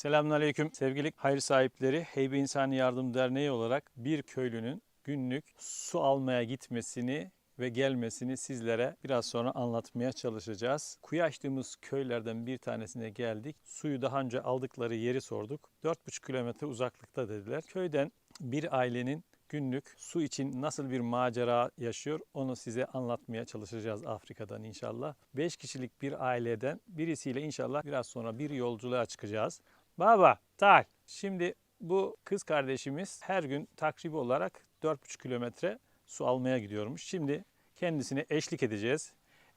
Selamünaleyküm sevgili hayır sahipleri. Heybe İnsani Yardım Derneği olarak bir köylünün günlük su almaya gitmesini ve gelmesini sizlere biraz sonra anlatmaya çalışacağız. Kuyu açtığımız köylerden bir tanesine geldik. Suyu daha önce aldıkları yeri sorduk. 4,5 kilometre uzaklıkta dediler. Köyden bir ailenin günlük su için nasıl bir macera yaşıyor onu size anlatmaya çalışacağız Afrika'dan inşallah. 5 kişilik bir aileden birisiyle inşallah biraz sonra bir yolculuğa çıkacağız. Baba, tal. Şimdi bu kız kardeşimiz her gün takribi olarak 4,5 kilometre su almaya gidiyormuş. Şimdi kendisine eşlik edeceğiz.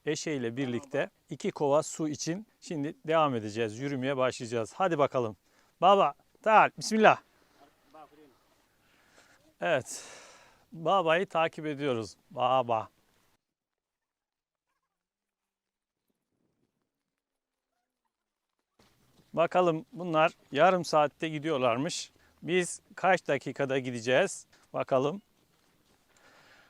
Eşeğiyle birlikte iki kova su için şimdi devam edeceğiz. Yürümeye başlayacağız. Hadi bakalım. Baba, tal. Bismillah. Evet. Babayı takip ediyoruz. Baba. Bakalım bunlar yarım saatte gidiyorlarmış. Biz kaç dakikada gideceğiz? Bakalım.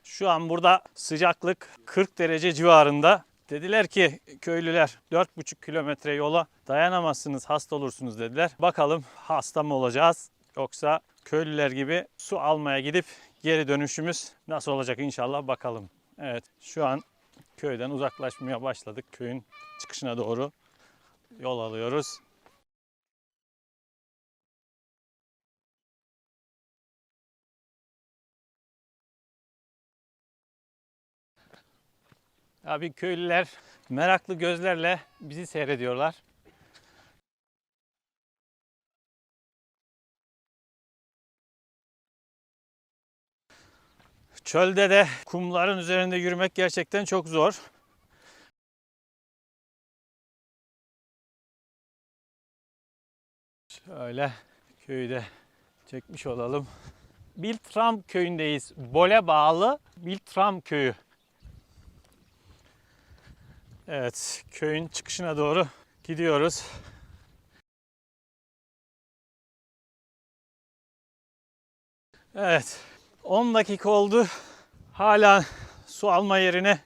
Şu an burada sıcaklık 40 derece civarında. Dediler ki köylüler 4,5 kilometre yola dayanamazsınız hasta olursunuz dediler. Bakalım hasta mı olacağız yoksa köylüler gibi su almaya gidip geri dönüşümüz nasıl olacak inşallah bakalım. Evet şu an köyden uzaklaşmaya başladık. Köyün çıkışına doğru yol alıyoruz. Abi köylüler meraklı gözlerle bizi seyrediyorlar. Çölde de kumların üzerinde yürümek gerçekten çok zor. Şöyle köyde çekmiş olalım. Biltram köyündeyiz. Bole bağlı Biltram köyü. Evet, köyün çıkışına doğru gidiyoruz. Evet, 10 dakika oldu. Hala su alma yerine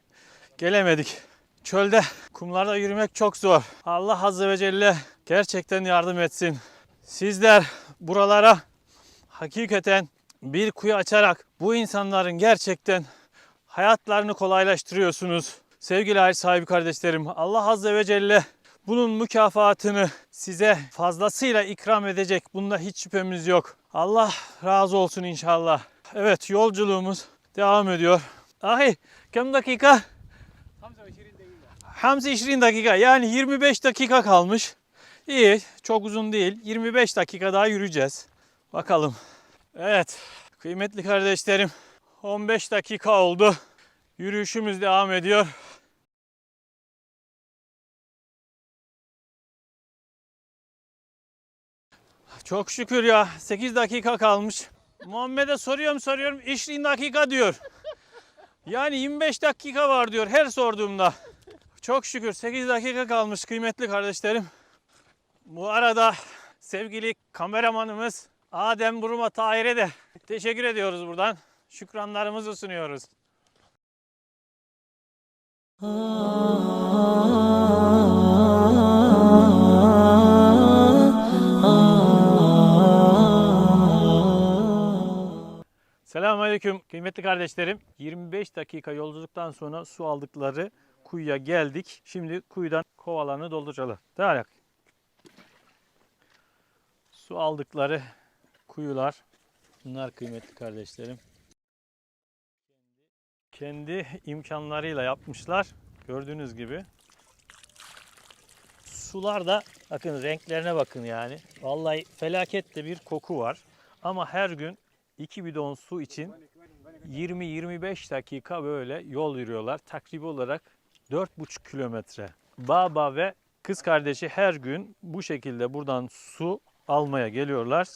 gelemedik. Çölde, kumlarda yürümek çok zor. Allah Azze ve Celle gerçekten yardım etsin. Sizler buralara hakikaten bir kuyu açarak bu insanların gerçekten hayatlarını kolaylaştırıyorsunuz. Sevgili aile sahibi kardeşlerim, Allah Azze ve Celle bunun mükafatını size fazlasıyla ikram edecek. Bunda hiç şüphemiz yok. Allah razı olsun inşallah. Evet yolculuğumuz devam ediyor. Ahi kam dakika? 25 dakika yani 25 dakika kalmış. İyi çok uzun değil 25 dakika daha yürüyeceğiz. Bakalım. Evet kıymetli kardeşlerim 15 dakika oldu. Yürüyüşümüz devam ediyor. Çok şükür ya 8 dakika kalmış. Muhammed'e soruyorum soruyorum 20 dakika diyor. Yani 25 dakika var diyor her sorduğumda. Çok şükür 8 dakika kalmış kıymetli kardeşlerim. Bu arada sevgili kameramanımız Adem Buruma Tahir'e de teşekkür ediyoruz buradan. Şükranlarımızı sunuyoruz. Selamünaleyküm kıymetli kardeşlerim. 25 dakika yolculuktan sonra su aldıkları kuyuya geldik. Şimdi kuyudan kovalarını dolduralım. Devam Su aldıkları kuyular. Bunlar kıymetli kardeşlerim. Kendi imkanlarıyla yapmışlar. Gördüğünüz gibi. Sular da bakın renklerine bakın yani. Vallahi felaket bir koku var. Ama her gün 2 bidon su için 20-25 dakika böyle yol yürüyorlar. Takribi olarak 4,5 kilometre. Baba ve kız kardeşi her gün bu şekilde buradan su almaya geliyorlar.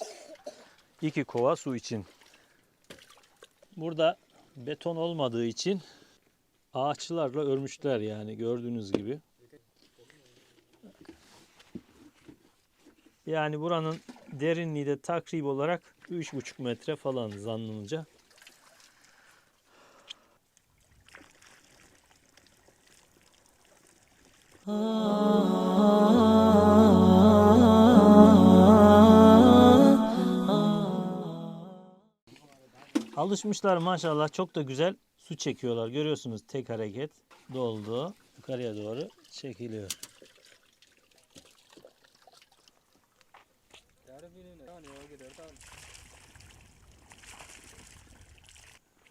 2 kova su için. Burada beton olmadığı için ağaçlarla örmüşler yani gördüğünüz gibi. Yani buranın derinliği de takrib olarak 3,5 metre falan zannımca. Alışmışlar maşallah çok da güzel su çekiyorlar. Görüyorsunuz tek hareket doldu. Yukarıya doğru çekiliyor.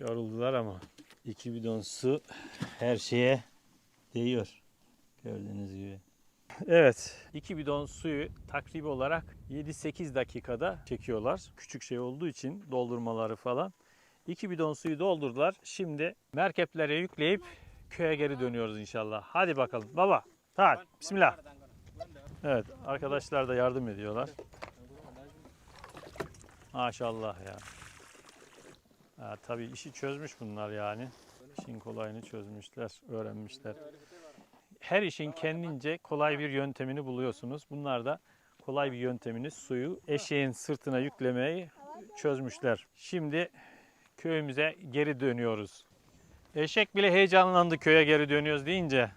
Yoruldular ama iki bidon su her şeye değiyor. Gördüğünüz gibi. Evet, iki bidon suyu takribi olarak 7-8 dakikada çekiyorlar. Küçük şey olduğu için doldurmaları falan. İki bidon suyu doldurdular. Şimdi merkeplere yükleyip köye geri dönüyoruz inşallah. Hadi bakalım. Baba, hadi. Bismillah. Evet, arkadaşlar da yardım ediyorlar. Maşallah ya. Ha, tabii işi çözmüş bunlar yani. İşin kolayını çözmüşler, öğrenmişler. Her işin kendince kolay bir yöntemini buluyorsunuz. Bunlar da kolay bir yöntemini suyu eşeğin sırtına yüklemeyi çözmüşler. Şimdi köyümüze geri dönüyoruz. Eşek bile heyecanlandı köye geri dönüyoruz deyince.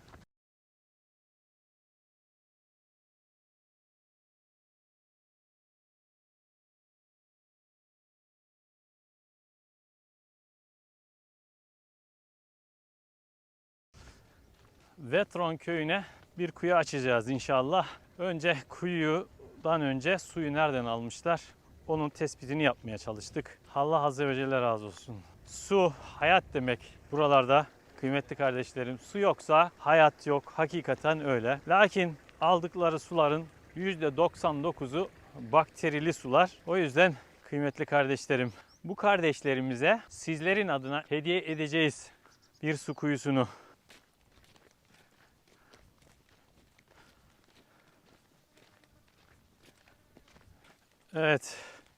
Vetron köyüne bir kuyu açacağız inşallah. Önce kuyudan önce suyu nereden almışlar? Onun tespitini yapmaya çalıştık. Allah Azze ve Celle razı olsun. Su hayat demek buralarda kıymetli kardeşlerim. Su yoksa hayat yok. Hakikaten öyle. Lakin aldıkları suların %99'u bakterili sular. O yüzden kıymetli kardeşlerim bu kardeşlerimize sizlerin adına hediye edeceğiz bir su kuyusunu. Evet,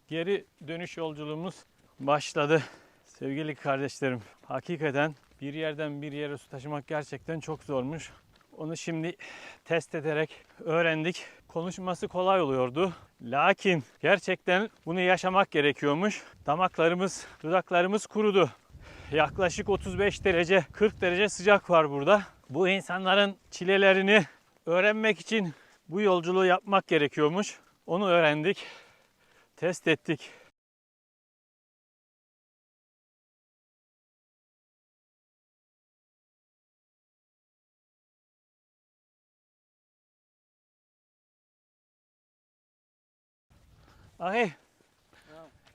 geri dönüş yolculuğumuz başladı. Sevgili kardeşlerim, hakikaten bir yerden bir yere su taşımak gerçekten çok zormuş. Onu şimdi test ederek öğrendik. Konuşması kolay oluyordu. Lakin gerçekten bunu yaşamak gerekiyormuş. Damaklarımız, dudaklarımız kurudu. Yaklaşık 35 derece, 40 derece sıcak var burada. Bu insanların çilelerini öğrenmek için bu yolculuğu yapmak gerekiyormuş. Onu öğrendik test ettik. أخي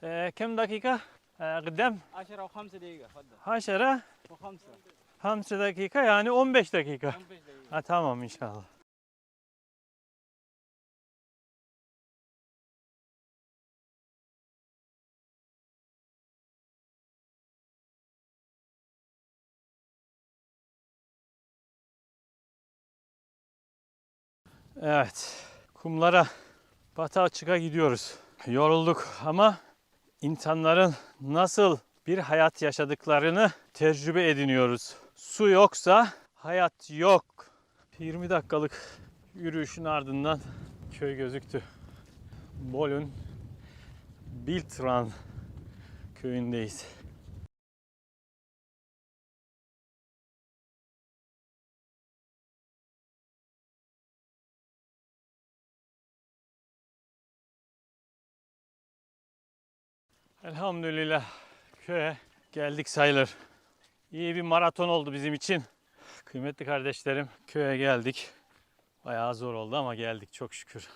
آه، كم دقيقة آه، قدام 10 و5 دقيقة تفضل 10 و5 5 dakika yani 15 dakika. 15 دقيقة Ha tamam inşallah. Evet. Kumlara bata açığa gidiyoruz. Yorulduk ama insanların nasıl bir hayat yaşadıklarını tecrübe ediniyoruz. Su yoksa hayat yok. 20 dakikalık yürüyüşün ardından köy gözüktü. Bolun Biltran köyündeyiz. Elhamdülillah köye geldik sayılır. İyi bir maraton oldu bizim için. Kıymetli kardeşlerim köye geldik. Bayağı zor oldu ama geldik çok şükür.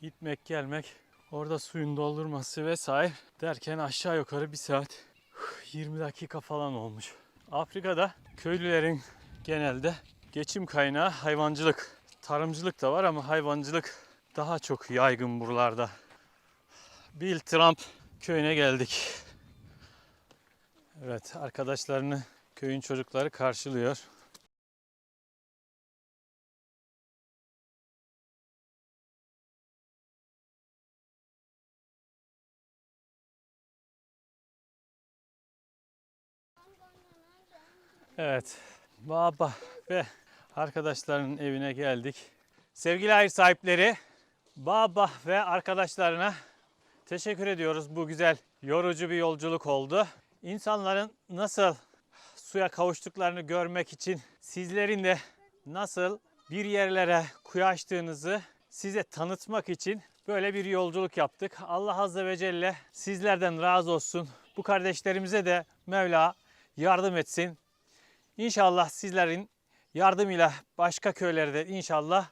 Gitmek gelmek orada suyun doldurması vesaire derken aşağı yukarı bir saat 20 dakika falan olmuş. Afrika'da köylülerin genelde geçim kaynağı hayvancılık. Tarımcılık da var ama hayvancılık daha çok yaygın buralarda. Bill Trump köyüne geldik. Evet arkadaşlarını köyün çocukları karşılıyor. Evet, baba ve arkadaşlarının evine geldik. Sevgili hayır sahipleri, Baba ve arkadaşlarına teşekkür ediyoruz. Bu güzel, yorucu bir yolculuk oldu. İnsanların nasıl suya kavuştuklarını görmek için sizlerin de nasıl bir yerlere kuyu açtığınızı size tanıtmak için böyle bir yolculuk yaptık. Allah Azze ve Celle sizlerden razı olsun. Bu kardeşlerimize de Mevla yardım etsin. İnşallah sizlerin yardımıyla başka köylerde inşallah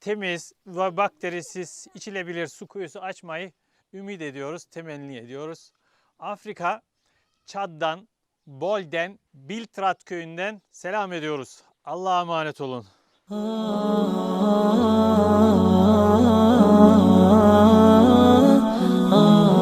temiz ve bakterisiz içilebilir su kuyusu açmayı ümit ediyoruz, temenni ediyoruz. Afrika Çad'dan, Bol'den, Biltrat köyünden selam ediyoruz. Allah'a emanet olun. ah